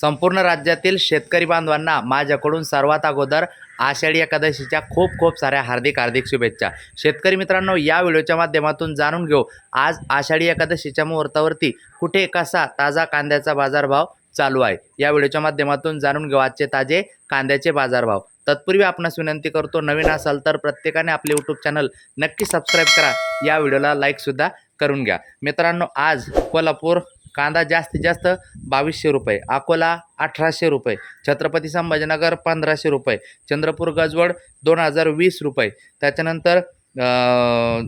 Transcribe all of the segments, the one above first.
संपूर्ण राज्यातील शेतकरी बांधवांना माझ्याकडून सर्वात अगोदर आषाढी एकादशीच्या खूप खूप साऱ्या हार्दिक हार्दिक शुभेच्छा. शेतकरी मित्रांनो या व्हिडिओच्या माध्यमातून जाणून घेऊ आज आषाढी एकादशीच्या मुहूर्तावरती कुठे कसा ताजा कांद्याचा बाजारभाव चालू आहे? या व्हिडिओच्या माध्यमातून जाणून घेऊ आजचे ताजे कांद्याचे बाजारभाव. तत्पूर्वी आपणास विनंती करतो नवीन असाल तर प्रत्येकाने आपले यूट्यूब चॅनल नक्की सबस्क्राईब करा. या व्हिडिओला लाईकसुद्धा करून घ्या. मित्रांनो आज कोल्हापूर कांदा जास्तीत जास्त बावीसशे रुपये अकोला अठराशे रुपये छत्रपती संभाजीनगर पंधराशे रुपये चंद्रपूर गजवड दोन हजार वीस रुपये. त्याच्यानंतर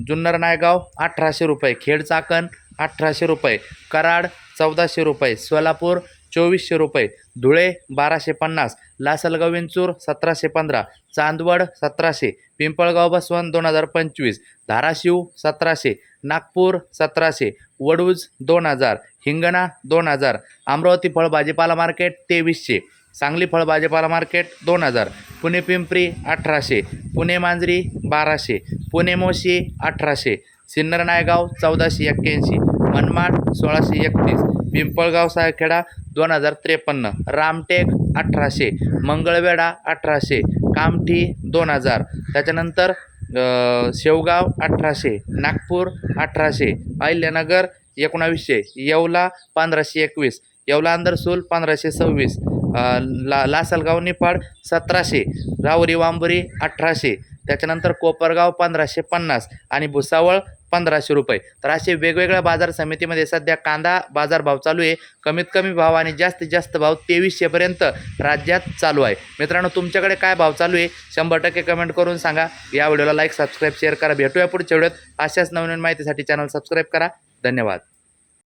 जुन्नर नायगाव अठराशे रुपये खेड चाकण अठराशे रुपये कराड चौदाशे रुपये सोलापूर चोवीसशे रुपये धुळे बाराशे पन्नास लासलगाव विंचूर सतराशे पंधरा चांदवड सतराशे पिंपळगाव बसवंत दोन हजार पंचवीस धाराशिव सतराशे नागपूर सतराशे वडूज दोन हजार हिंगणा दोन हजार अमरावती फळ भाजीपाला मार्केट तेवीसशे सांगली फळ भाजीपाला मार्केट दोन हजार पुणे पिंपरी अठराशे पुणे मांजरी बाराशे पुणे मोशी अठराशे सिन्नर नायगाव चौदाशे एक्क्याऐंशी मनमाड सोळाशे एकतीस पिंपळगाव सायखेडा दोन हजार त्रेपन्न रामटेक अठराशे मंगळवेढा अठराशे कामठी दोन हजार. त्याच्यानंतर शेवगाव अठराशे नागपूर अठराशे अहिल्यानगर एकोणावीसशे येवला पंधराशे एकवीस येवला अंदरसूल पंधराशे सव्वीस ला लासलगाव निफाड सतराशे रावरी वांबुरी अठराशे त्याच्यानंतर कोपरगाव पंधराशे पन्नास आणि भुसावळ पंधराशे रुपये. तर असे वेगवेगळ्या बाजार समितीमध्ये सध्या कांदा बाजार भाव चालू आहे. कमीत कमी भाव आणि जास्तीत जास्त भाव तेवीसशेपर्यंत राज्यात चालू आहे. मित्रांनो तुमच्याकडे काय भाव चालू आहे? शंभर टक्के कमेंट करून सांगा. या व्हिडिओला लाईक सबस्क्राईब शेअर करा. भेटूया पुढच्या व्हिडिओत. अशाच नवनवीन माहितीसाठी चॅनल सबस्क्राईब करा. धन्यवाद.